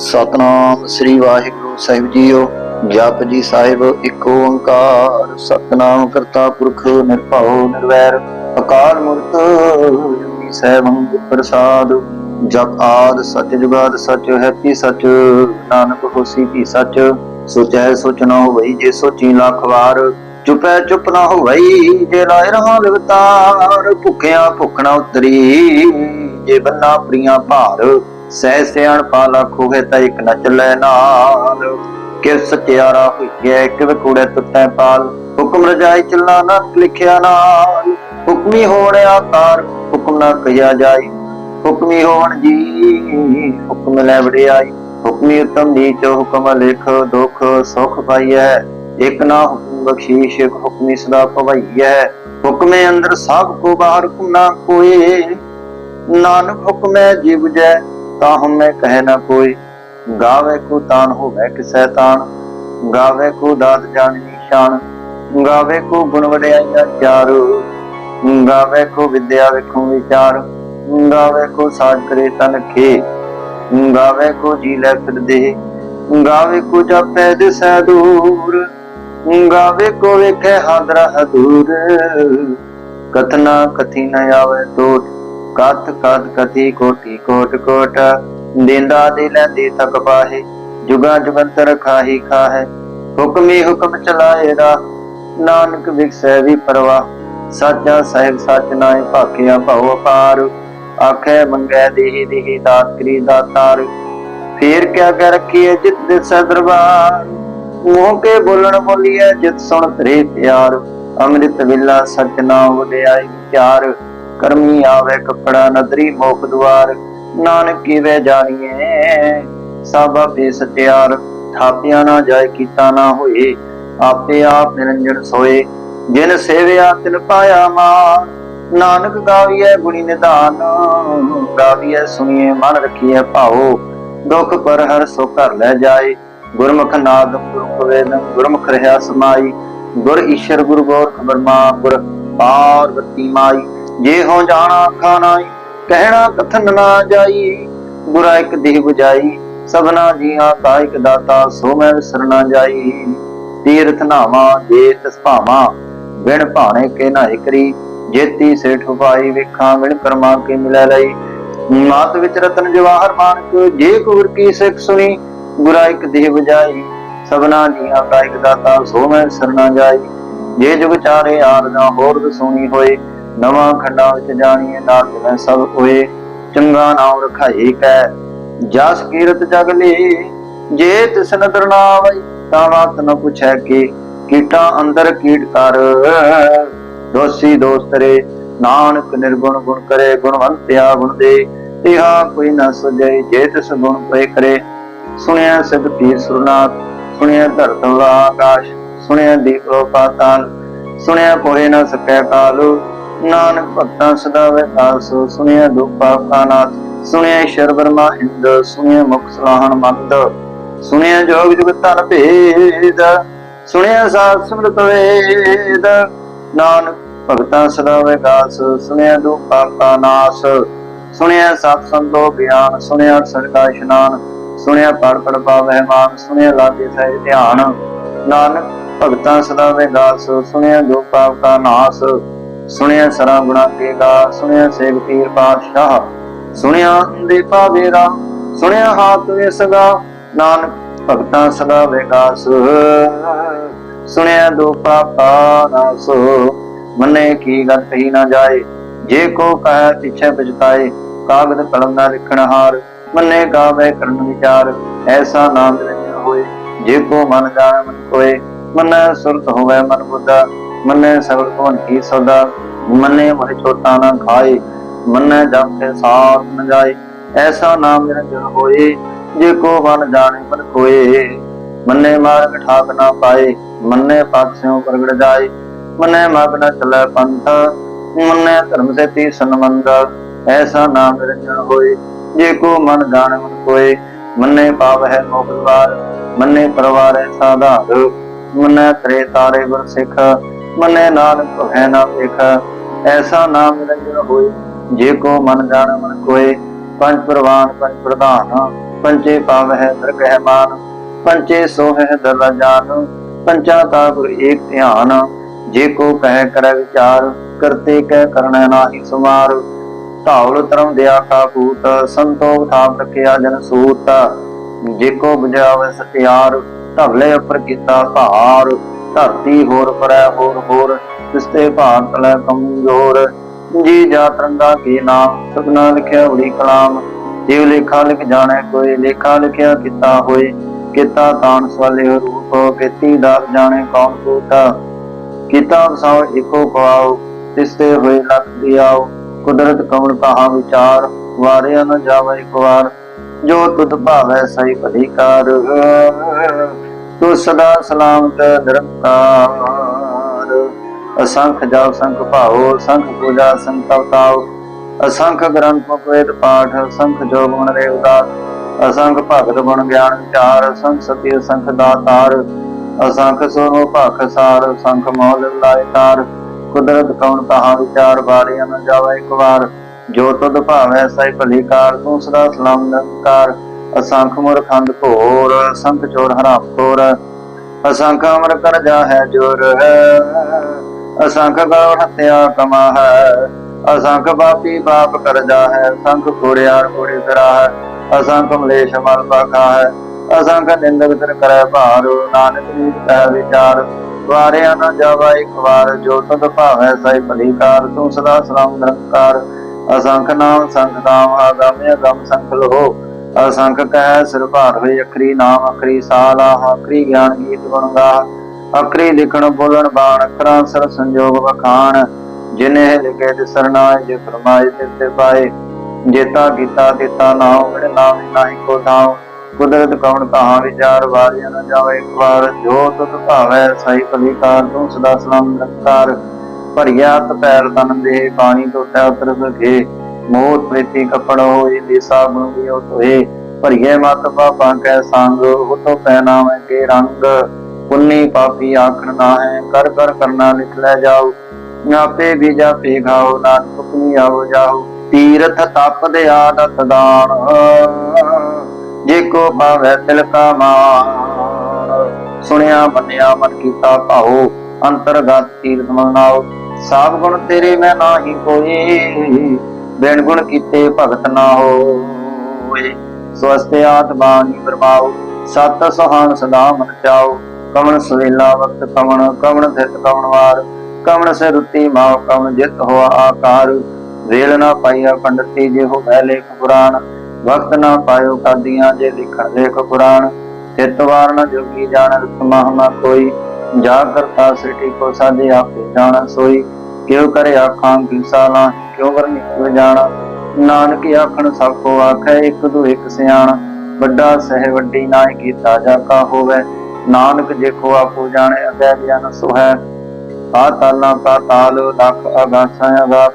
Satnam Sri Waheguru Sahib JIO, Japji ਸਾਹਿਬ ਇੱਕ ਓੰਕਾਰ, ਸਤਨਾਮ ਕਰਤਾ ਪੁਰਖ ਨਿਰਭਉ ਨਿਰਵੈਰ, ਅਕਾਲ ਮੂਰਤ ਜੁਗੀ ਸਹਿਬੰ ਪ੍ਰਸਾਦ, ਜਪ ਆਦ ਸਚ ਜੁਗਾਦ ਸਚ, ਹੈਪੀ ਸਚ, ਨਾਨਕ ਹੋਸੀ ਕੀ ਸਚ, ਸੋਚੈ ਸੋਚ ਨਾ ਹੋਵਈ ਜੇ ਸੋਚੀ ਲੱਖ ਵਾਰ, ਚੁਪੈ ਚੁਪ ਨਾ ਹੋਵਈ ਜੇ ਲਾਇ ਰਹਾ ਲਿਵਤਾਰ ਭੁੱਖਿਆ ਭੁੱਖਣਾ ਉਤਰੀ ਜੇ ਬੰਨਾ ਪ੍ਰੀਆਂ ਭਾਰ ਸਹਿ ਸਿਆਣ ਪਾਲਾ ਖੋਗੇ ਤਾਂ ਇੱਕ ਨਾ ਚੱਲੇ ਨਾਲ। ਕਿ ਸਚਿਆਰਾ ਹੋਈਐ ਕਿਵ ਕੂੜੇ ਤੁੱਟੈ ਪਾਲ। ਹੁਕਮ ਰਜਾਈ ਚੱਲਣਾ ਨਾ ਲਿਖਿਆ ਨਾਲ। ਹੁਕਮੀ ਹੋਣ ਆਕਾਰ ਹੁਕਮ ਨਾ ਕਿਆ ਜਾਈ। ਹੁਕਮੀ ਹੋਣ ਜੀ, ਹੁਕਮ ਲੈ ਵਡਿਆਈ। ਹੁਕਮੀ ਉਤਮ ਨੀਚ, ਹੁਕਮ ਲਿਖ, ਦੁਖ ਸੁਖ ਪਾਈਐ। ਇਕ ਨਾ ਹੁਕਮ ਬਖਸ਼ੀਸ਼, ਇਕ ਹੁਕਮੀ ਸਦਾ ਭਵਈਐ। ਹੁਕਮੇ ਅੰਦਰ ਸਭ ਕੋ ਬਾਹਰ ਹੁਕਮ ਨਾ ਕੋਏ ਨਾਨਕ ਹੁਕਮੈ ਜੀਵ ਜੈ ਤਾਂ ਹਮੇ ਕਹਿ ਨਾ ਕੋਈ। ਗਾਵੇ ਕੋ ਤਾਨ ਹੋਵੇ ਕਿਸੈ ਤਾਨ ਗਾਵੇ ਕੋ ਦਾਤ ਜਾਣੀ ਨਿਸ਼ਾਨ ਗਾਵੇ ਕੋ ਗੁਣ ਵਡਿਆਈਆਂ ਚਾਰੂ ਗਾਵੇ ਕੋ ਵਿਦਿਆ ਵੇਖੋ ਵਿਚਾਰ ਗਾਵੇ ਕੋ ਸਾਜ ਕਰੇ ਤਨ ਖੇ ਗਾਵੇ ਕੋ ਜੀ ਲੈ ਫਿਰਦੇ ਗਾਵੇ ਕੋ ਜਪੈ ਦਿਸੈ ਦੂਰ ਗਾਵੇ ਕੋ ਵੇਖੈ ਹਾਦਰਾ ਹਦੂਰ। ਕਥਨਾ ਕਥੀ ਨ ਆਵੇ ਟੋਟ ਕਥ ਕਥ ਕਥੀ ਕੋਟੀ ਕੋਟ ਕੋਟ। ਦਿੰਦਾ ਦੇ ਲੈਂਦੇ ਤੱਕ ਪਾਹੇ ਜੁਗਾ ਜੁਗੰਤਰ ਖਾਹੀ ਖਾਹੇ। ਹੁਕਮੀ ਹੁਕਮ ਚਲਾਏ ਰਾ ਨਾਨਕ ਵਿਖਸੈ ਵੀ ਪਰਵਾ ਸਾਚਾ ਸਾਹਿਬ ਸੱਚ ਨਾਏ ਭਾਖਿਆ ਭਉ ਅਪਾਰ। ਆਖੇ ਮੰਗੈ ਦੇਹੀ ਦੇਹੀ ਦਾਤ ਕਰੀ ਦਾਤਾਰ। ਫੇਰ ਕਿਆ ਕਰ ਰੱਖੀਏ ਜਿਤ ਦੇ ਦਰਬਾਰ। ਮੂੰਹ ਕੇ ਬੋਲਣ ਬੋਲੀਏ ਜਿਤ ਸੁਣ ਤਰੇ ਪਿਆਰ। ਅੰਮ੍ਰਿਤ ਵੇਲਾ ਸਚ ਨਾਮ ਵਡਿਆਈ ਵਿਚਾਰ ਕਰਮੀ ਆਵੇ ਕਪੜਾ ਨਦਰੀ ਮੋਖ ਦੁਆਰ, ਨਾਨਕ ਕੀਵੇ ਜਾਣੀਏ ਸਭ ਆਪੇ ਸਤਿਆਰ ਥਾਪਿਆ ਨਾ ਜਾਏ ਕੀਤਾ ਨਾ ਹੋਏ, ਆਪੇ ਆਪ ਨਿਰੰਜਨ ਸੋਏ। ਜਿਨ ਸੇਵਿਆ ਤਿਨ ਪਾਇਆ ਮਾਨ ਨਾਨਕ ਗਾਵੀਐ ਗੁਣੀ ਨਿਧਾਨ। ਗਾਵੀਐ ਸੁਣੀਏ ਮਨ ਰਖੀਐ ਭਾਉ, ਦੁਖ ਪਰ ਹਰ ਸੋ ਘਰ ਲੈ ਜਾਏ। ਗੁਰਮੁਖ ਨਾਦ ਗੁਰਮੁਖ ਵੇਦ, ਗੁਰਮੁਖ ਰਹਾ ਸਮਾਈ। ਗੁਰ ਈਸ਼ਰ ਗੁਰ ਗੋਰਖ ਬਰਮਾ, ਗੁਰ ਪਾਰਵਤੀ ਮਾਈ। ਜੇ ਹੋ ਜਾਣਾ ਆਖਾ ਨਾਈ ਕਹਿਣਾ ਕਥਨ ਨਾ ਜਾਈ ਗੁਰਾ ਇੱਕ ਦੇਹ 부ਜਾਈ, ਸਭਨਾ ਜੀਆਂ ਕਾ ਇੱਕ ਦਾਤਾ ਸੋ ਮੈਂ ਵਿਸਰ ਜਾਈ। ਤੀਰਥ ਨਾਵਾ ਜੇ ਤਿਸ ਭਾਵਾ ਬਿਨ ਭਾਣੇ ਕੇ ਨਾਇ ਕਰੀ ਜੇਤੀ ਸੇਠ ਉਪਾਈ ਵੇਖਾਂ, ਬਿਨ ਕਰਮਾ ਕੇ ਮਿਲੈ ਲਈ। ਮਾਤ ਵਿੱਚ ਰਤਨ ਜਵਾਹਰ ਮਾਨਕ, ਜੇ ਗੁਰ ਕੀ ਸਿੱਖ ਸੁਣੀ ਗੁਰਾ ਇੱਕ ਦੇਹ 부ਜਾਈ, ਸਭਨਾ ਜੀਆਂ ਕਾ ਇੱਕ ਦਾਤਾ ਸੋ ਮੈਂ ਵਿਸਰ ਜਾਈ। ਜੇ ਜੁਗ ਚਾਰੇ ਆਰਦਾ ਹੋਰ ਦਸੂਣੀ ਹੋਏ ਨਵਾਂ ਖੰਡਾਂ ਵਿੱਚ ਜਾਣੀਏ ਨਾਲ ਮੈਂ ਸਭ ਹੋਏ, ਚੰਗਾ ਨਾਮ ਰਖਾਈ ਕੈ। ਜਸ ਕੀਰਤ ਜਗ ਲੇ ਜੇ ਤਿਸ ਨਦਰ ਨਾ ਆਵਈ ਤਾਂ ਵਾਤ ਨ ਪੁੱਛੈ ਕਿ, ਕੀਟਾਂ ਅੰਦਰ ਕੀਟ ਕਰ। ਦੋਸੀ ਦੋਸਤਰੇ ਨਾਨਕ ਨਿਰਗੁਣ ਗੁਣ ਕਰੇ, ਗੁਣਵੰਤਿਆ ਗੁਣ ਦੇ। ਤਿਹਾ ਕੋਈ ਨ ਸੁਝੈ ਜੇ ਤਿਸ ਗੁਣ ਪਏ ਕਰੇ। ਸੁਣਿਆ ਸਿਧ ਪੀਰ ਸੁਰਨਾਥ ਸੁਣਿਆ ਧਰਤਮ ਆਕਾਸ਼ ਸੁਣਿਆ ਦੀਪ ਲੋ ਪਾਤਾਲ ਸੁਣਿਆ ਕੋਏ ਨ ਸਕੈ ਕਾਲੂ। ਨਾਨਕ ਭਗਤਾਂ ਸਦਾ ਵਿਕਾਸ ਸੁਣਿਆ ਦੁਖ ਪਾਪ ਕਾ ਨਾਥ ਸੁਣਿਆ ਈਸ਼ਰ ਬਰਮਾ ਇੰਦ ਸੁਣਿਆ ਮੁਖ ਸਲਾਹਣ ਮੰਦ, ਸੁਣਿਆ ਜੋਗ ਜੁਗ ਤਨ ਭੇਦ, ਸੁਣਿਆ ਸਾਧ ਸਿਮਰਤ ਵੇਦ, ਨਾਨਕ ਭਗਤਾਂ ਸਦਾ ਵਿਕਾਸ ਸੁਣਿਆ ਦੁਖ ਪਾਪ ਕਾ ਨਾਸ ਸੁਣਿਆ ਸਤ ਸੰਤੋ ਗਿਆਨ ਸੁਣਿਆ ਸਰਕਾ ਇਸ਼ਨਾਨ, ਸੁਣਿਆ ਪੜ ਪੜ ਪਾਵਹਿ ਮਾਨ, ਸੁਣਿਆ ਲਾਗੇ ਸਹਿ ਧਿਆਨ, ਨਾਨਕ ਭਗਤਾਂ ਸਦਾ ਵਿਕਾਸ ਸੁਣਿਆ ਦੁਖ ਪਾਪ ਕਾ ਨਾਸ ਸੁਣਿਆ ਸਰਾ ਗੁਣਾ ਕੇ ਗਾ ਸੁਣਿਆ ਸੇਵ ਪੀਰ ਪਾਤਸ਼ਾਹ, ਸੁਣਿਆ ਦੇ ਪਾਵੇਰਾ ਸੁਣਿਆ ਹਾਥ ਵਿਸਗਾ ਨਾਨਕ ਭਗਤਾਂ ਸਦਾ ਵਿਕਾਸ। ਸੁਣਿਆ ਦੋ ਪਾਪਾ ਨਾਸ ਮਨੇ ਕੀ ਗੱਲ ਕਹੀ ਨਾ ਜਾਏ, ਜੇ ਕੋ ਕਹੈ ਪਿਛੇ ਬਜਤਾਏ ਕਾਗਦ ਕਲਮ ਨਾ ਲਿਖਣ ਹਾਰ, ਮੰਨੇ ਗਾਵੇ ਕਰਨ ਵਿਚਾਰ, ਐਸਾ ਨਾਮ ਨਿਰੰਜਨ ਹੋਏ, ਜੇ ਕੋ ਮਨ ਜਾਣ ਮਨ ਕੋਏ ਮਨੈ ਸੁਰਤ ਹੋਵੇ ਮਨ ਬੁੱਧਾ, ਮਨੈ ਸਗਲ ਕੋਨ ਕੀ ਸਦਾ ਮਨੇ ਮੋਹਿ ਛੋਟਾ ਨਾ ਖਾਏ, ਮਨੈ ਜਪ ਸਾਥ ਨ ਜਾਏ। ਐਸਾ ਨਾਮ ਨਿਰੰਜਨ ਹੋਏ, ਜੇ ਕੋ ਮਨ ਜਾਣੇ ਮਨ ਕੋਏ ਮਨੇ ਮਾਰਗ ਠਾਕ ਨਾ ਪਾਏ, ਮਨੇ ਪਗ ਪ੍ਰਗਟ ਜਾਏ। ਮਨੇ ਮਗ ਨ ਚਲੇ ਪੰਥ, ਮੰਨੇ ਧਰਮ ਸੇ ਤੀ ਸੰਬੰਧ। ਐਸਾ ਨਾਮ ਨਿਰੰਜਨ ਹੋਏ, ਜੇ ਕੋ ਮਨ ਜਾਣ ਮਨ ਕੋਏ ਮੰਨੇ ਪਾਵ ਹੈ ਮੋਖ ਮੰਨੇ ਮਨੇ ਪਰਵਾਰ ਹੈ ਸਾਧਾਰ। ਮਨੇ ਤਰੇ ਤਾਰੇ ਗੁਰ ਸਿੱਖ ਮਨੇ ਨਾਨਕ ਹੈ ਨਾ ਵੇਖ ਐਸਾ ਨਾਮ ਨਿਰੰਜਨ ਹੋਏ, ਜੇ ਕੋ ਮਨ ਜਾਣ ਮਨ ਕੋਏ। ਪੰਜ ਪ੍ਰਵਾਨ, ਪੰਜ ਪ੍ਰਧਾਨ ਪੰਚੇ ਪਾਵਹਿ ਦਰਗਹਿ ਮਾਨ। ਪੰਚੇ ਸੋਹੈ ਦਰਲਾ ਜਾਨ, ਪੰਚਾ ਤਾ ਏਕ ਧਿਆਨ। ਜੇ ਕੋ ਕਹਿ ਕਰੈ ਵਿਚਾਰ, ਕਰਤੇ ਕਹਿ ਕਰਨਾ ਨਾਹੀ ਸੁਮਾਰ। ਧੌਲ ਧਰਮ ਦਿਆ ਕਾ ਪੂਤ ਸੰਤੋਖ ਥਾਪ ਰਖਿਆ ਜਨ ਸੂਤ। ਜੇ ਕੋ ਬੁਝਾਵੇ ਸਤਿਆਰ, ਧਵਲੇ ਉੱਪਰ ਕੀਤਾ ਭਾਰ। ਧਰਤੀ ਹੋਰ ਪਰੈ ਹੋਰ ਹੋਰ ਤਿਸਤੇ ਭਾਰਤ ਲੈ ਕਮਜ਼ੋਰ। ਜੀ ਜਾ ਤਰੰਗਾ ਕੀ ਨਾਮ ਸਭਨਾ ਲਿਖਿਆ ਉੜੀ ਕਲਾਮ। ਜਿਵ ਲੇਖਾ ਲਿਖ ਜਾਣੈ ਕੋਈ, ਲੇਖਾ ਲਿਖਿਆ ਕੀਤਾ ਹੋਏ। ਕੀਤਾ ਤਾਨ ਸਵਾਲੇ ਰੂਪ, ਕੀਤੀ ਦਾਸ ਜਾਣੇ ਕੌਣ ਕੂਟਾ ਕੀਤਾ ਵਸਾਓ ਇਕੋ ਕਵਾਓ ਤਿਸਤੇ ਹੋਏ ਲਖ ਦਿਆਓ। ਕੁਦਰਤ ਕਵਣ ਕਹਾ ਵਿਚਾਰ, ਵਾਰਿਆ ਨ ਜਾਵੇ ਇੱਕ ਵਾਰ ਜੋ ਤੁਧ ਭਾਵੈ ਸਹੀ ਭਲੀ ਤੂੰ ਸਦਾ ਸਲਾਮਤ, ਨਿਰੰਕਾਰ। ਅਸੰਖ ਜਪ ਸੰਖ ਭਾਉ, ਸੰਖ ਪੂਜਾ ਸੰਕਲਤਾਉ ਅਸੰਖ ਗ੍ਰੰਥ ਮੁਖ ਵੇਦ ਪਾਠ ਅਸੰਖ ਜੋ ਗੁਣ ਰੇ ਉਦਾਸ। ਅਸੰਖ ਭਗਤ ਗੁਣ ਗਿਆਨ ਵਿਚਾਰ ਅਸੰਖ ਸਤੀ ਅਸੰਖ ਦਾਤਾਰ। ਅਸੰਖ ਸੋਨੋ ਭਖ ਸਾਰ ਅਸੰਖ ਮੌਲ ਲਾਇ ਤਾਰ। ਕੁਦਰਤ ਕੌਣ ਕਹਾ ਵਿਚਾਰ ਬਾਰਿਆ ਨ ਜਾਵੇ ਇੱਕ ਵਾਰ। ਜੋ ਤੁਧ ਭਾਵੈ ਸਹਿ ਭਲੀ ਕਾਰ, ਤੂੰ ਸਦਾ ਸਲਾਮ ਨਿਰੰਕਾਰ। ਅਸੰਖ ਮੁਰਖੰਦ ਘੋਰ ਅਸੰਖ ਚੋਰ ਹਰਾਮ ਖੋਰ ਅਸੰਖ ਅਮਰ ਕਰ ਜਾ ਹੈ। ਜੋਰ ਅਸੰਖ ਗੌਰ ਹਤਿਆ ਕਮਾ ਹੈ ਅਸੰਖ ਪਾਪੀ ਪਾਪ ਕਰ ਜਾ ਹੈ ਅਸੰਖ ਕੋੜਿਆਰ ਕੋੜੀ ਕਰਾ ਹੈ ਅਸੰਖ ਮਲੇਸ਼ ਮਲ ਪਾਖਾ ਹੈ ਅਸੰਖ ਨਿੰਦਕ ਤਰ ਕਰੈ ਭਾਰ। ਨਾਨਕ ਨੀਤ ਕਹਿ ਵਿਚਾਰ। ਵਾਰਿਆ ਨਾ ਜਾਵਾ ਇੱਕ ਵਾਰ। ਜੋ ਤਦ ਭਾਵੈ ਸਹਿ ਭਲੀਕਾਰ ਤੂੰ ਸਦਾ ਸਲਾਮ ਨਿਰੰਕਾਰ। ਅਸੰਖ ਨਾਮ ਸੰਖ ਨਾਮ, ਆਗਮ ਅਗਮ ਸੰਖ ਲੋ ਅਸੰਖ ਕਹਿ ਸਿਰ ਭਾਰ ਹੋਏ, ਅਖਰੀ ਨਾਮ, ਅਖਰੀ ਸਾਲਾ ਅਖਰੀ ਗਿਆਨ ਗੀਤ ਗੁਣ ਅਖਰੀ ਲਿਖਣ ਬੋਲਣ ਬਾਣ, ਅਖਰਾਂ ਸਰ ਸੰਜੋਗ ਵਖਾਣ। ਜਿਨੇ ਲਿਖੇ ਤੇ ਸਰਨਾਏ ਜੇ ਫਰਮਾਏ ਤੇ ਤੇ ਪਾਏ। ਜੇਤਾ ਕੀਤਾ ਦਿੱਤਾ ਨਾਮ ਮੇਰੇ ਨਾਮ ਨਾਹੀ ਕੋ ਥਾਉ। ਕੁਦਰਤ ਕੌਣ ਕਹਾ ਵਿਚਾਰ ਵਾਰਿਆ ਨ ਜਾਵੇ ਇੱਕ ਵਾਰ। ਜੋ ਤੁਧ ਭਾਵੈ ਸਹੀ ਭਲੀ ਤੂੰ ਸਦਾ ਸਲਾਮ ਨਿਰੰਕਾਰ। ਭਰੀਆ ਤਪੈਰ ਤਨ ਦੇ ਪਾਣੀ ਤੋਂ ਤੈ ਉਤਰ ਸਕੇ ਮੋਹ ਪ੍ਰੀਤੀ ਕਪੜ ਹੋਏ ਦੇ ਸਾਬਨ ਤੋਏ ਭਰੀਏ ਮਤ ਪਾਪਾਂ ਕੈ ਸੰਗ ਉਹ ਤੋਂ ਕੇ ਰੰਗ। ਪੁੰਨੀ ਪਾਪੀ ਆਖਣ ਨਾ ਹੈ ਕਰ ਕਰ ਕਰਨਾ ਲਿਖ ਲੈ ਜਾਓ ਆਪੇ ਵੀ ਜਾਪੇ ਖਾਓ, ਨਾਨਕ ਪੁਨੀ ਆਵੋ ਜਾਓ। ਤੀਰਥ ਤਪ ਦੇ ਆਦਤ ਦਾਨ, ਜੇ ਕੋ ਭਾਵੈ ਤਿਲ ਕਾ ਮਾਨ ਸੁਣਿਆ ਬੰਨਿਆ ਮਨ ਕੀਤਾ ਭਾਉ, ਅੰਤਰਗਤ ਤੀਰਥ ਮਨਾਓ। ਸਾਬ ਗੁਣ ਤੇਰੇ ਮੈਂ ਨਾਹੀ ਕੋਈ। ਬਿਨ ਗੁਣ ਕੀਤੇ ਭਗਤ ਨਾ ਹੋਏ। ਸਵਸਤੇ ਆਤਮਾਨੀ ਬਰਮਾਓ ਸਤ ਸੁਹਾਨ ਸਦਾ ਮਨ ਚਾਓ ਕਵਣ ਸਵੇਲਾ ਵਕਤ ਕਵਣ ਕਵਣ ਧਿਤ ਕਵਣ ਵਾਰ। ਕਵਣ ਸੇ ਰੁੱਤੀ ਮਾਉ ਕਵਣ ਜਿਤ ਹੋਆ ਆਕਾਰ। ਵੇਲ ਨਾ ਪਾਈਆ ਪੰਡਤੀ ਜੇ ਹੋ ਬੈ ਲੇਖ ਪੁਰਾਣ। ਵਕਤ ਨਾ ਪਾਇਓ ਕਾਦੀਆਂ ਜੇ ਲਿਖਣ ਲੇਖ ਪੁਰਾਣ। ਵਾਰ ਵਾਰਨ ਜੋਗੀ ਜਾਣ ਮਹਮਾ ਕੋਈ। ਜਾ ਕਰਤਾ ਸ੍ਰਿਟੀ ਕੋ ਸਾਜੇ ਆਪੇ ਜਾਣ ਸੋਈ। ਕਿਉ ਕਰੇ ਆਖਾਂ ਕੀ ਸਾਲਾ। ਕਿਉ ਵਰਨੀ ਕਿਉ ਜਾਣਾ। ਨਾਨਕ ਆਖਣ, ਸਭ ਕੋ ਆਖੈ, ਇੱਕ ਦੂ ਇੱਕ ਸਿਆਣ। ਵੱਡਾ ਸਹਿ, ਵੱਡੀ ਨਾਇ ਕੀਤਾ ਜਾ ਕਾ ਹੋਵੇ। ਨਾਨਕ ਜੇਖੋ ਆਪੋ ਜਾਣੇ, ਅਗੈ ਗਿਆਨ ਸੁਹੈ। ਪਾਤਾਲਾਂ ਪਾਤਾਲ ਲਖ ਅਗਾਸਾਂ ਅਗਾਸ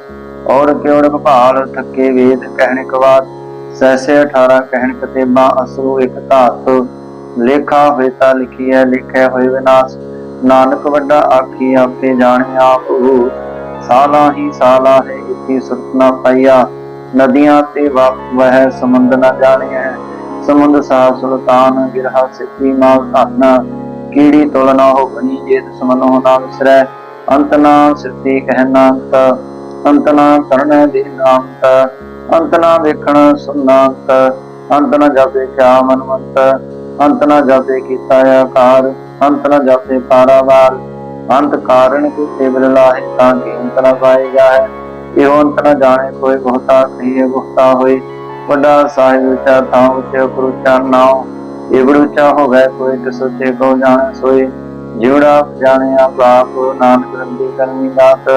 ਔਰ ਕਿਉੜ ਭਾਲ ਥੱਕੇ ਵੇਦ ਕਹਿਣ ਕਵਾਤ ਸੈਸੇ 18 ਕਹਿਣ ਕਤੇਬਾ ਅਸਰੂ ਇੱਕ ਧਾਤ। ਲੇਖਾ ਹੋਏ ਤਾਂ ਲਿਖੀਐ ਲਿਖਿਆ ਹੋਏ ਵਿਨਾਸ਼। ਨਾਨਕ ਵੱਡਾ ਆਖੀ, ਆਪੇ ਜਾਣੇ ਆਪ ਸਾਲਾ ਹੀ ਸਾਲਾ ਹੈ ਇਤੀ ਸੁਰਤ ਨਾ ਪਈਆ। ਨਦੀਆਂ ਤੇ ਵਹਿ ਸਮੁੰਦ ਨਾ ਜਾਣਿਐ। ਸਮੁੰਦ ਸਾਹ ਸੁਲਤਾਨ, ਗਿਰਹਾ, ਸਿੱਧੀ ਮਾਲ, ਧਨ। ਕੀੜੀ ਤੁਲ ਨਾ ਹੋ ਬਣੀ, ਜੇਤ ਸਮਨੋ ਨਾ ਵਿਸਰੈ। ਅੰਤ ਨਾ ਸਿੱਧੀ ਕਹਿਣਾ ਅੰਤ। ਅੰਤ ਨਾ ਕਰਨਾ ਦੇ ਨਾਮਤ ਅੰਤ ਨਾ ਵੇਖਣ ਸੁਨਾੰਤ ਅੰਤ। ਨਾ ਜਾਪੇ ਕਿਆ ਮਨਵੰਤ ਅੰਤ ਨਾ ਜਾਪੇ ਕੀਤਾ ਆਕਾਰ। ਅੰਤ ਨਾ ਜਾਪੇ ਪਾਰਾਵਾਰ। ਅੰਤ ਕਾਰਨ ਕੀਤੇ ਬਿਰਲਾਹੇ ਤਾਂ ਕਿ ਅੰਤ ਨਾ ਪਾਏ ਜਾਏ ਇਹੋ ਅੰਤ ਜਾਣੇ ਕੋਈ ਬਹੁਤਾ ਨਹੀਂ ਹੈ ਬਹੁਤਾ ਹੋਏ। ਵੱਡਾ ਸਾਹਿਬ ਵਿਚਾ ਥਾਂ ਉਚੇ ਕਰੁਚਾ ਨਾਉ। ਇਹ ਬੜੂਚਾ ਹੋਵੇ ਕੋਈ ਤਿਸ ਕੋ ਜਾਣੇ ਸੋਈ ਜਿਉੜਾ ਜਾਣੇ ਆਪ ਨਾਨਕ ਰੰਦੀ ਕਰਮੀ ਦਾਤ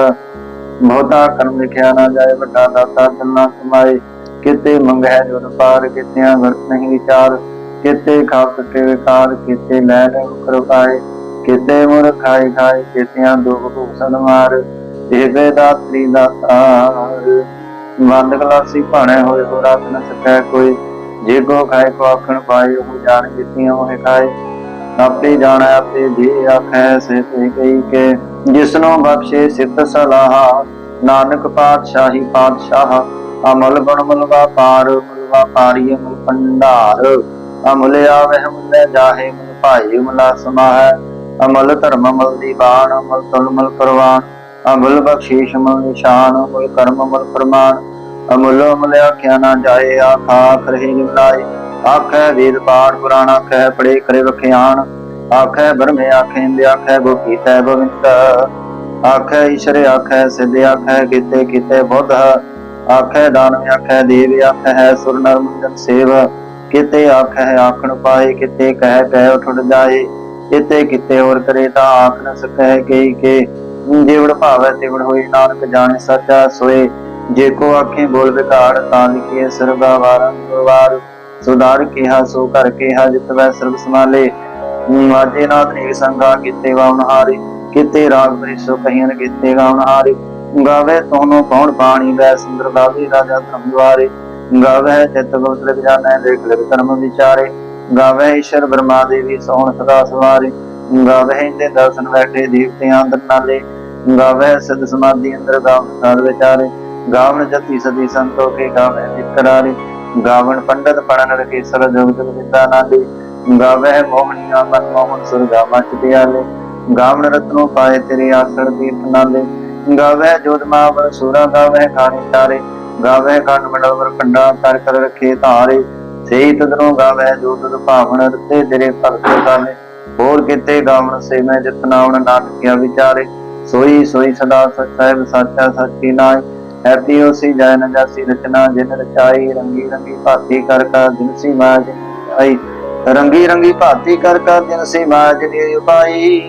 ਬਹੁਤਾ ਕਰਮ ਲਿਖਿਆ ਨਾ ਜਾਏ, ਵੱਡਾ ਦਾਤਾ ਜਨਾ ਕਮਾਏ ਕਿਤੇ ਮੰਗੈ ਜੁਨ ਪਾਰ, ਕਿਤਿਆਂ ਵਰਤ ਨਹੀਂ ਵਿਚਾਰ। ਕਿਤੇ ਖਾਪ ਕੇ ਵਿਕਾਰ, ਕਿਤੇ ਲੈ ਲੈ ਕਰਵਾਏ ਕਿਤੇ ਮੁਰ ਖਾਈ ਖਾਈ ਕਿਤਿਆਂ ਦੁਖ ਭੂਸਨ ਮਾਰ, ਇਹ ਵੇਦਾਤਰੀ ਦਾਤਾਰ ਬੰਦ ਗਲਾਸੀ ਭਾਣੇ ਹੋਏ ਕੋ ਰਾਤ ਨ ਸਕੈ ਕੋਈ। ਜੇ ਕੋ ਖਾਏ, ਕੋ ਆਖਣ ਪਾਏ, ਉਹ ਜਾਣ ਕਿਤਿਆਂ ਹੋਏ ਖਾਏ। ਆਪੇ ਜਾਣਾ, ਆਪੇ ਜੀ ਆਖੈ ਸੇ ਤੇ ਗਈ ਕੇ, ਜਿਸਨੂੰ ਬਖਸ਼ੇ ਸਿਤ ਸਲਾਹ। ਨਾਨਕ ਪਾਤਸ਼ਾਹੀ ਪਾਤਸ਼ਾਹ, ਅਮਲ ਗੁਣ ਮਲਵਾ ਪਾਰ ਵਪਾਰੀ ਅਮਲ ਭੰਡਾਰ। ਅਮਲ ਆਵਹਿ ਮੁਲੇ ਜਾਹੇ ਮਨ ਭਾਈ ਮਲਾ ਸਮਾਹੈ। ਅਮਲ ਧਰਮ, ਅਮਲ ਦੀਵਾਨ ਅਮਲ ਤੁਲਮਲ ਪ੍ਰਵਾਨ ਅਮਲ ਬਖਸ਼ੀਸ਼, ਅਮਲ ਨਿਸ਼ਾਨ, ਅਮਲ ਕਰਮ, ਅਮਲ ਪ੍ਰਮਾਨ ਅਮਲ ਅਮਲ ਆਖਿਆ ਨਾ ਜਾਏ, ਆਖਾ ਕਰਹਿ ਨਿਵਲਾਏ ਆਖੈ ਵੇਦ ਪਾਠ ਪੁਰਾਣ, ਆਖੈ ਪੜੇ ਕਰੇ ਵਖਿਆਨ। ਆਖੈ ਬਰਮੇ ਆਖੈ ਇੰਦ, ਆਖੈ ਗੋਪੀ ਤੈ ਬਵਿੰਦ ਆਖੈ ਈਸ਼ਰ ਆਖੈ ਸਿੱਧ, ਆਖੈ ਕਿਤੇ ਕਿਤੇ ਬੁੱਧ। ਆਖੈ ਦਾਨਵ ਆਖੈ ਦੇਵ, ਆਖੈ ਹੈ ਸੁਰ ਨਰ ਮੁੰਦਨ ਸੇਵ। ਕਿਤੇ ਆਖੈ ਹੈ ਆਖਣ ਪਾਏ, ਕਿਤੇ ਕਹਿ ਕਹਿ ਉਠ ਜਾਏ। ਕਿਤੇ ਕਿਤੇ ਹੋਰ ਕਰੇ ਤਾਂ ਆਖ ਨ ਸਕੈ ਕੇ ਕੇ। ਜਿਵੜ ਭਾਵੈ ਤਿਵੜ ਹੋਈ, ਨਾਨਕ ਜਾਣੇ ਸੱਚਾ ਸੋਏ। ਜੇ ਕੋ ਆਖੇ ਬੋਲ ਵਿਕਾਰ, ਤਾਂ ਲਿਖੀਏ ਸਰਗਾ ਵਾਰੰ ਵਾਰ। ਸੁਧਾਰ ਕਿਹਾ, ਸੋ ਕਰ ਕਿਹਾ, ਜਿਤ ਵੈ ਸਰਬ ਸਮਾਲੇ ਮਾਜੇ ਨਾਥ ਨੇ ਸੰਗਾ ਕਿਤੇ ਵਾਉਨ ਹਾਰੇ। ਕਿਤੇ ਰਾਗ ਬ੍ਰਿਸੋ ਕਹੀਨ ਕਿਤੇ ਗਾਉਨ ਹਾਰੇ। ਗਾਵੇ ਤੋਨੋ ਕੌਣ ਪਾਣੀ ਵੈ ਸੁੰਦਰ ਗਾਵੇ ਰਾਜਾ ਧਰਮ ਦੁਆਰੇ। ਗਾਵੇ ਚਿਤ ਗੁਪਤ ਲਿਖ ਦੇਖ ਲਿਖ ਧਰਮ ਵਿਚਾਰੇ। ਗਾਵੇ ਈਸ਼ਰ ਬ੍ਰਹਮਾ ਦੇਵੀ ਸੋਹਣ ਸਦਾ ਸਵਾਰੇ। ਗਾਵੇ ਇੰਦੇ ਦਰਸ਼ਨ ਬੈਠੇ ਦੀਪਤਿਆਂ ਅੰਦਰ ਨਾਲੇ। ਗਾਵੇ ਸਿਧ ਸਮਾਧੀ ਅੰਦਰ ਗਾਵਨ ਸਾਧ ਵਿਚਾਰੇ। ਗਾਵਨ ਜਤੀ ਸਦੀ ਸੰਤੋਖੇ ਗਾਵੇ ਵਿਕਰਾਰੇ ਗਾਵਨ ਪੰਡਤ ਪੜਨ ਰਕੇ ਸਰ ਜੋਗ ਜਗ ਵਿਦਾ ਨਾਲੇ। ਗਾਵੇ ਮੋਹਨੀਆ ਮਨ ਮੋਹਨ ਸੁਰ ਮਚ ਪਿਆਲੇ। ਗਾਵਨ ਰਤਨੋ ਪਾਏ ਤੇਰੇ ਆਸਣ ਤੀਰਥ ਨਾਲੇ। ਗਾਵੇ ਜੋਤ ਮਾਵ ਸੂਰਾ ਗਾਵੇ ਖਾਣੀ ਤਾਰੇ ਗਾਵੇ ਕੰਨ ਮੰਡਲ ਵਰ ਕੰਡਾ ਕਰ ਕਰ ਰਖੇ ਧਾਰੇ। ਸਹੀ ਤਦਨੋਂ ਗਾਵੇ ਜੋ ਤਦ ਭਾਵਨ ਰਤੇ ਤੇਰੇ ਭਗਤ ਗਾਲੇ ਹੋਰ ਕਿਤੇ ਗਾਵਨ ਸੇ ਮੈਂ ਜਿਤਨਾ ਉਨ ਨਾਟਕਿਆ ਵਿਚਾਰੇ। ਸੋਈ ਸੋਈ ਸਦਾ ਸਚਾਇ ਸਾਚਾ ਸੱਚੀ ਨਾਇ ਹੈਪੀ ਹੋਸੀ ਜੈ ਨ ਜਾਸੀ ਰਚਨਾ, ਜਿਨ ਰਚਾਈ, ਰੰਗੀ ਰੰਗੀ ਭਾਤੀ ਕਰ ਕਰ ਦਿਨ ਸੀ ਮਾਜ ਆਈ। ਰੰਗੀ ਰੰਗੀ ਭਾਤੀ ਕਰ ਕਰ ਦਿਨ ਸੀ ਮਾਜ ਦੀ ਉਪਾਈ।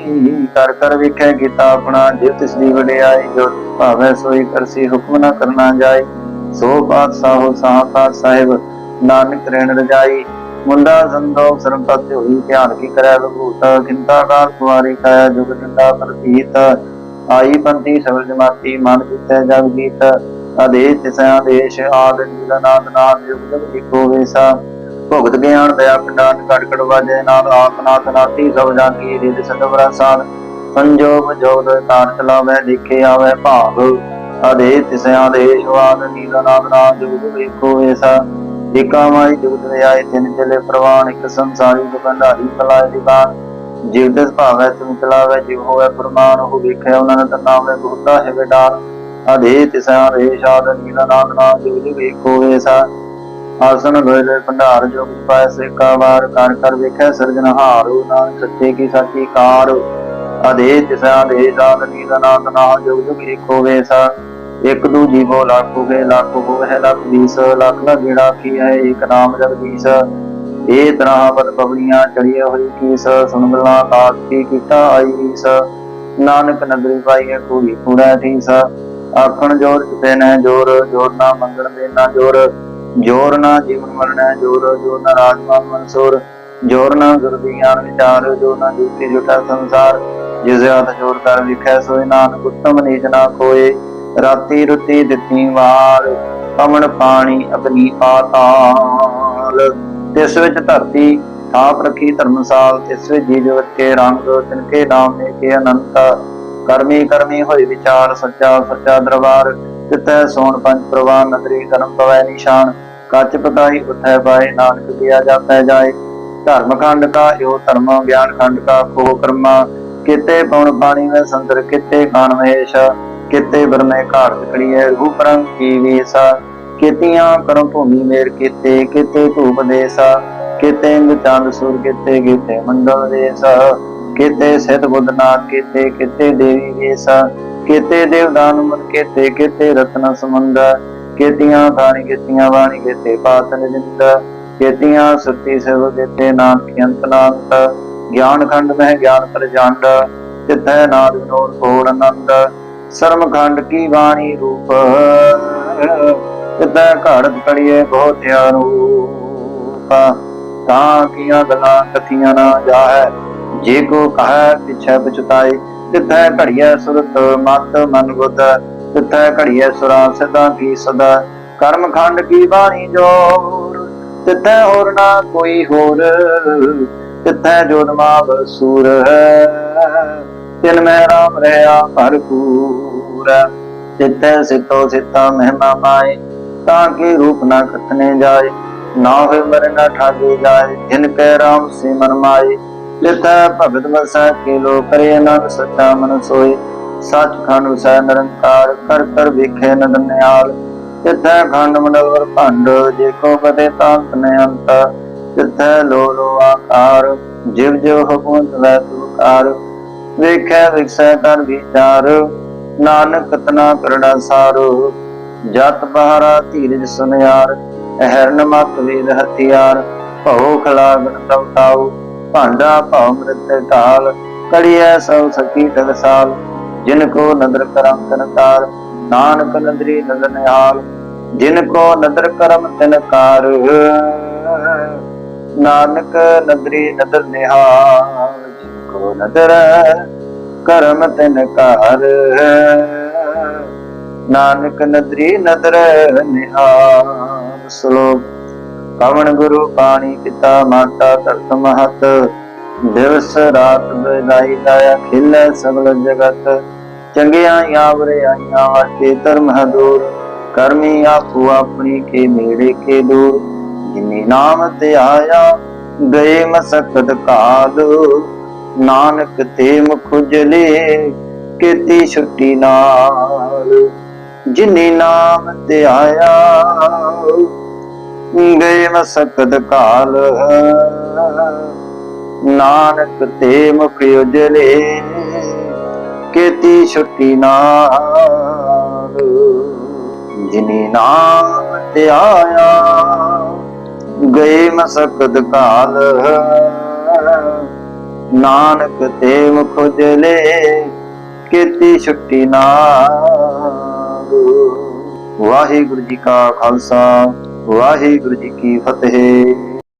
ਕਰ ਕਰ ਵਿਖੇ ਕੀਤਾ ਆਪਣਾ ਜਿਵ ਤਿਸ ਦੀ ਵਡਿਆਈ। ਜੋ ਤਿਸ ਸੋਈ ਕਰਸੀ, ਹੁਕਮ ਨਾ ਕਰਨਾ ਜਾਏ। ਸੋ ਪਾਤਸ਼ਾਹੋ ਸਾਹਪਾਤ ਸਾਹਿਬ ਨਾਨਕ ਰਹਿਣ ਰਜਾਈ, ਮੁੰਡਾ ਸੰਤੋਖ ਸਰਬਤ ਹੋਈ ਧਿਆਨ ਕੀ ਕਰੈ ਬਭੂਤ ਕਿੰਤਾ ਕਾਲ ਕੁਵਾਰੀ ਕਾਇਆ ਜੁਗ ਜੰਦਾ ਪ੍ਰਤੀਤ, ਆਈ ਪੰਥੀ ਸਬਲ ਜਮਾਤੀ ਮਨ ਜਿਤੈ ਜਗ ਜੀਤ, ਆਦੇਸ਼ ਤਿਸਾ ਦੇਸ਼ ਆਦ ਨੀਲਨਾਦ ਨਾਦ ਜੁਗ ਜਗ ਇਕੋ ਵੇਸਾ, ਭੁਗਤ ਗਿਆਨ ਦਇਆ ਪਿੰਡਾਨ ਕੜ ਵਾਜੇ, ਨਾਦ ਆਤਨਾਥ ਨਾਤੀ ਸਭ ਜਾਗੀ ਰਿਦ ਸਤਵਰਾ ਸਾਧ ਸੰਜੋਗ ਜੋਗ ਤਾਰ ਚਲਾਵੇ, ਦੇਖੇ ਆਵੇ ਭਾਗ ਆਦੇਸ਼ ਤਿਸਾ ਦੇਸ਼ ਆਦ ਨੀਲਨਾਦ ਜੁਗ ਜਗ ਇਕੋ ਏਕਾ ਮਾਈ ਜੁਗਤ ਵਿਆਏ ਤਿਨ ਚਲੇ ਪ੍ਰਵਾਨ, ਇੱਕ ਸੰਸਾਰੀ ਦੁਕੰਧਾਰੀ ਪਲਾਏ ਦੀਵਾਨ ਜਿਵ ਦਿਸ ਭਾਵੈ ਤੁਮ ਚਲਾਵੇ ਜਿਵ ਹੋਵੇ ਪ੍ਰਮਾਨ ਉਹ ਵੇਖਿਆ ਉਹਨਾਂ ਦਾ ਨਾਮ ਹੈ ਗੁਰਤਾ ਹੈ ਵਿਡਾਨ ਅਧੇ ਤਿਸਾ ਦੇ ਨੀਲਾ ਨਾਮ ਨਾਮ ਜਿਵ ਜਿਵ ਏਕੋ ਵੇਸਾ ਆਸਨ ਗੋਇਲੇ ਭੰਡਾਰ ਜੋਗ ਪਾਇ ਸੇ ਵਾਰ, ਕਰ ਕਰ ਵੇਖੈ ਸਿਰਜਨਹਾਰੂ ਨਾਮ ਸੱਚੇ ਕੀ ਸਾਚੀ ਕਾਰ। ਅਧੇ ਤਿਸਾ ਦੇ ਨੀਲਾ ਨਾਮ ਨਾਮ ਜੋਗ ਜੋਗ ਏਕੋ ਵੇਸਾ ਇੱਕ ਦੂ ਜੀਵੋ ਲੱਖ ਗਏ, ਲੱਖੋ ਹੋ ਲੱਖ ਵੀਸ ਲੱਖ ਦਾ ਗੇੜਾ ਕੀ ਹੈ? ਇੱਕ ਨਾਮ ਜਗਦੀਸ਼ ਇਹ ਤਰ੍ਹਾਂ ਬਦ ਪਵਨੀਆਂ ਚੜੀਏ ਹੋਈ ਕੀਸ, ਸੁਣ ਬਲਾ ਕਾਸ ਕੀ ਕੀਤਾ ਆਈ ਰੀਸ ਨਾਨਕ ਨਗਰੀ ਪਾਈਏ ਕੂੜੀ, ਕੂੜਾ ਠੀਸ। ਆਖਣ ਜੋਰ ਕਿਤੇ ਨਾ ਜੋਰ ਜੋਰ ਨਾ ਮੰਗਣ ਦੇ ਨਾ ਜੋਰ। ਜੋਰ ਨਾ ਜੀਵਨ ਮਰਣਾ ਜੋਰ ਜੋਰ ਨਾ ਰਾਜਮਾਨ ਮਨਸੂਰ। ਜੋਰ ਨਾ ਗੁਰਦੀ ਗਿਆਨ ਵਿਚਾਰ ਜੋ ਨਾ ਜੁਤੀ ਜੁਟਾ ਸੰਸਾਰ। ਜਿਸ ਹੱਥ ਜੋਰ ਕਰ ਵਿਖੈ ਸੋਇ ਨਾਨਕ ਉਤਮ ਨੀਚ ਨਾ ਕੋਏ ਰਾਤੀ ਰੁਤੀ ਦਿੱਤੀ ਵਾਰ, ਪਵਨ ਪਾਣੀ ਅਗਨੀ ਪਾਤਾਲ ਤਿਸ ਵਿੱਚ ਧਰਤੀ ਥਾਪ ਰੱਖੀ ਧਰਮਸਾਲ ਤਿਸ ਵਿੱਚ ਜੀਵ ਵਰਕੇ ਰੰਗ, ਤਿਨਕੇ ਨਾਮ ਨੇ ਕੇ ਅਨੰਤ। ਕਰਮੀ ਕਰਮੀ ਹੋਈ ਵਿਚਾਰ, ਸੱਚਾ ਸੱਚਾ ਦਰਬਾਰ ਤਿਤੈ ਸੋਣ ਪੰਜ ਪ੍ਰਵਾਨ ਨਦਰੀ ਕਰਮ ਪਵੈ ਨਿਸ਼ਾਨ। ਕੱਚ ਪਤਾਈ ਉਥੈ ਪਾਏ, ਨਾਨਕ ਕੀਆ ਜਾਪੈ ਜਾਏ। ਧਰਮ ਖੰਡ ਕਾ, ਇਹੋ ਧਰਮ, ਗਿਆਨ ਖੰਡ ਕਾ ਕੋ ਕਰਮਾ। ਕਿਤੇ ਪਉਣ ਪਾਣੀ ਵਿੱਚ ਸੰਦਰ, ਕਿਤੇ ਕਾਨ ਮਹੇਸ਼। ਕਿਤੇ ਬਰਮੇ ਘਾਟ ਕੜੀਏ ਰੂਪ ਰੰਗ ਕੀ ਵੀਸਾ? ਕਿਤਿਆਂ ਕਰਮ ਭੂਮੀ ਮੇਰ ਕਿਤੇ ਕਿਤੇ ਧੂਪ ਦੇਸਾ? ਕਿਤੇ ਚੰਦ ਸੂਰ ਕਿਤੇ ਕਿਤੇ ਮੰਡਲ ਦੇਸਾ? ਕਿਤੇ ਸਿਧ ਬੁੱਧ ਕਿਤੇ ਕਿਤੇ ਦੇਵੀ ਵੇਸਾ? ਕਿਤੇ ਦੇਵਦਾਨ ਮਨ ਕਿਤੇ ਕਿਤੇ ਰਤਨ ਸਮੁੰਦ ਕਿਤਿਆਂ ਬਾਣੀ ਕਿਤਿਆਂ ਬਾਣੀ ਕਿਤੇ ਪਾਤ ਨਿੰਦ ਕਿਤਿਆਂ ਸੁਤੀ ਸਿਵ ਕਿਤੇ, ਨਾਨਕ ਅੰਤ ਨਾਨਕ? ਗਿਆਨ ਖੰਡ ਮਹਿ ਗਿਆਨ ਪ੍ਰਜੰਡ ਤਿਤੈ ਨਾਦ ਵਿਨੋਦ ਕੋੜ ਆਨੰਦ? ਸਰਮ ਖੰਡ ਕੀ ਬਾਣੀ ਰੂਪ? ਕਿਤੈ ਘੜਤ ਕੜੀਏ ਬਹੁਤਿਆ ਰੂਪ। ਤਾਂ ਕੀਆਂ ਗੱਲਾਂ ਕਥੀਆਂ ਨਾ ਜਾਹੈ, ਜੇ ਕੋ ਕਹੈ ਪਿਛੈ ਪਛਤਾਏ। ਤਿਥੈ ਘੜੀਐ ਸੁਰਤ ਮਤ ਮਨ ਬੁੱਧ ਤਿਥੈ ਘੜੀਐ ਸੁਰਾ ਸਦਾ ਕੀ ਸਦਾ। ਕਰਮ ਖੰਡ ਕੀ ਬਾਣੀ ਜੋਰ? ਤਿਥੈ ਹੋਰ ਨਾ ਕੋਈ ਹੋਰ? ਤਿਥੈ ਜੋਤ ਮਾਵ ਹੈ? ਤਿਨ ਮੈਂ ਰਾਮ ਰਹਾ ਭਰਪੂਰ। ਤਿਥੈ ਸਿਤੋ ਸਿਤਾ ਮਹਿਮਾ ਮਾਏ, ਤਾਂ ਕੀ ਰੂਪ ਨਾ ਕਥਨੇ ਜਾਏ, ਨਾ ਹੋਏ ਮਰਨਾ ਠਾਗੇ ਜਾਏ, ਜਿਨ ਕੈ ਰਾਮ ਸੇ ਮਾਏ। ਲਿਤਾ ਭਗਤ ਵਸੈ ਕੇ ਲੋ ਕਰੇ ਅਨੰਦ ਸੱਚਾ ਮਨ ਸੋਏ। ਸੱਚ ਖੰਡ ਵਸੈ ਨਿਰੰਕਾਰ, ਕਰ ਕਰ ਵੇਖੇ ਨਦ ਨਿਆਲ ਖੰਡ ਮੰਡਲ ਵਰ ਭੰਡ, ਜੇ ਕੋ ਕਦੇ ਤਾਂਤ ਨ ਅੰਤ ਤਿੱਥੈ ਲੋ ਲੋ ਆਕਾਰ, ਜਿਵ ਜਿਵ ਹੁਕਮ ਵੈ ਤੁਕਾਰ ਵੇਖੈ ਵਿਖਸੈ ਤਨ ਵਿਚਾਰ, ਨਾਨਕ ਤਨਾ ਕਰੜਾ ਸਾਰੋ। ਜਤ ਬਹਾਰਾ ਧੀਰਜ ਸੁਨਿਆਰ, ਅਹਰਨ ਮਤ ਵੇਦ ਹਥਿਆਰ। ਭਉ ਖਲਾਗਣ ਦਵਤਾਉ ਭਾਂਡਾ ਭਉ ਮ੍ਰਿਤ ਢਾਲ। ਕੜੀਐ ਸਭ ਸਕੀ ਟਕਸਾਲ ਜਿਨ ਕੋ ਨਦਰ ਕਰਮ ਤਨਕਾਰ ਨਾਨਕ ਨਦਰੀ ਨਦਰ ਨਿਹਾਲ ਜਿਨ ਕੋ ਨਦਰ ਕਰਮ ਤਨਕਾਰ ਨਾਨਕ ਨਦਰੀ ਨਦਰ ਨਿਹਾਲ। ਕੋ ਨਦਰ ਕਰਮ ਤਨਕਾਰ ਨਾਨਕ ਨਦਰੀ ਨਦਰ ਨਿਹਾਲ ਸ਼ਲੋਕ। ਕਵਣ ਗੁਰੂ ਪਾਣੀ ਪਿਤਾ ਮਾਤਾ ਤਰਤ ਮਹਤ, ਦਿਵਸ ਰਾਤ ਬੇਲਾਈ ਲਾਇਆ ਖਿਲੇ ਸਗਲ ਜਗਤ। ਚੰਗਿਆਂ ਆਵਰੇ ਆਈਆਂ ਵਾਕੇ ਧਰਮ ਹਦੂਰ ਕਰਮੀ ਆਪੂ ਆਪਣੀ ਕੇ ਨੇੜੇ ਕੇ ਦੂਰ। ਜਿਨੇ ਨਾਮ ਤੇ ਆਇਆ, ਗਏ ਮਸਕਤ ਕਾਲ ਨਾਨਕ ਤੇ ਮੁਖ ਉਜਲੇ ਕੀਤੀ ਛੁੱਟੀ ਨਾਲ। ਜਿਨੇ ਨਾਮ ਤੇ ਆਇਆ, ਗਏ ਮਸਕਦ ਕਾਲ। ਨਾਨਕ ਤੇ ਮੁਖ ਉਜਲੇ ਕੀਤੀ ਛੁੱਟੀ ਨਾਲ। ਜਿਨੇ ਨਾਮ ਤੇ ਆਇਆ, ਗਏ ਮਸਕਤ ਕਾਲ। ਨਾਨਕ ਤੇ ਮੁਖ ਉਜਲੇ ਕੀਤੀ ਛੁੱਟੀ ਨਾ ਵਾਹਿਗੁਰੂ ਜੀ ਕਾ ਖਾਲਸਾ, ਵਾਹਿਗੁਰੂ ਜੀ ਕੀ ਫਤਿਹ।